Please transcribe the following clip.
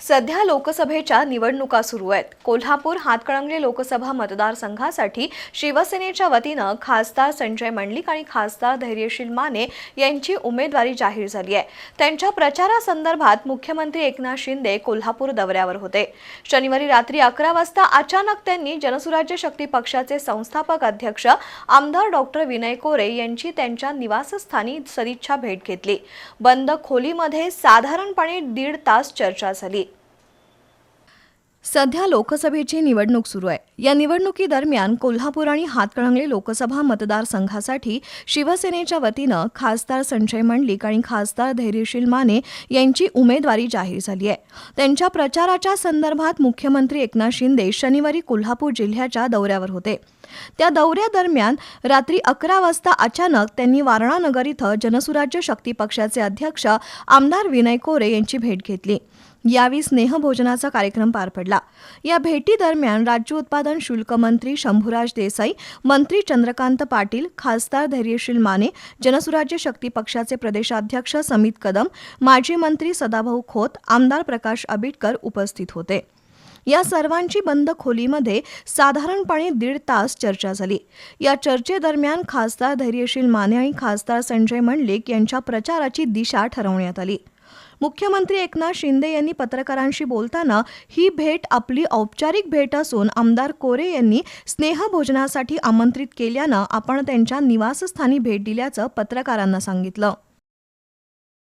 सध्या लोकसभेच्या निवडणुका सुरू आहेत. कोल्हापूर हातकणंगले लोकसभा मतदारसंघासाठी शिवसेनेच्या वतीनं खासदार संजय मंडलिक आणि खासदार धैर्यशील माने यांची उमेदवारी जाहीर झाली आहे. त्यांच्या प्रचारासंदर्भात मुख्यमंत्री एकनाथ शिंदे कोल्हापूर दौऱ्यावर होते. शनिवारी रात्री अकरा वाजता अचानक त्यांनी जनसुराज्य शक्ती पक्षाचे संस्थापक अध्यक्ष आमदार डॉक्टर विनय कोरे यांची त्यांच्या निवासस्थानी सदिच्छा भेट घेतली. बंद खोलीमध्ये साधारणपणे दीड तास चर्चा झाली. सध्या लोकसभेची निवडणूक सुरू आहे. या निवडणुकीदरम्यान कोल्हापूर आणि हातकणंगले लोकसभा मतदारसंघासाठी शिवसेनेच्या वतीनं खासदार संजय मंडलिक आणि खासदार धैर्यशील माने यांची उमेदवारी जाहीर झाली आहे. त्यांच्या प्रचाराच्या संदर्भात मुख्यमंत्री एकनाथ शिंदे शनिवारी कोल्हापूर जिल्ह्याच्या दौऱ्यावर होते. त्या दौऱ्यादरम्यान रात्री अकरा वाजता अचानक त्यांनी वारणानगर इथं जनसुराज्य शक्ती पक्षाचे अध्यक्ष आमदार विनय कोरे यांची भेट घेतली. यावेळी स्नेहभोजनाचा कार्यक्रम पार पडला. या भेटीदरम्यान राज्य उत्पादन शुल्क मंत्री शंभूराज देसाई मंत्री चंद्रकांत पाटील खासदार धैर्यशील माने जनसुराज्य शक्ती पक्षाचे प्रदेशाध्यक्ष समित कदम माजी मंत्री सदाभाऊ खोत आमदार प्रकाश आबिटकर उपस्थित होते. या सर्वांची बंद खोलीमध्ये साधारणपणे दीड तास चर्चा झाली. या चर्चेदरम्यान खासदार धैर्यशील माने आणि खासदार संजय मंडलिक यांच्या प्रचाराची दिशा ठरवण्यात आली. मुख्यमंत्री एकनाथ शिंदे यांनी पत्रकारांशी बोलताना ही भेट आपली औपचारिक भेट असून आमदार कोरे यांनी स्नेहभोजनासाठी आमंत्रित केल्यानं आपण त्यांच्या निवासस्थानी भेट दिल्याचं पत्रकारांना सांगितलं.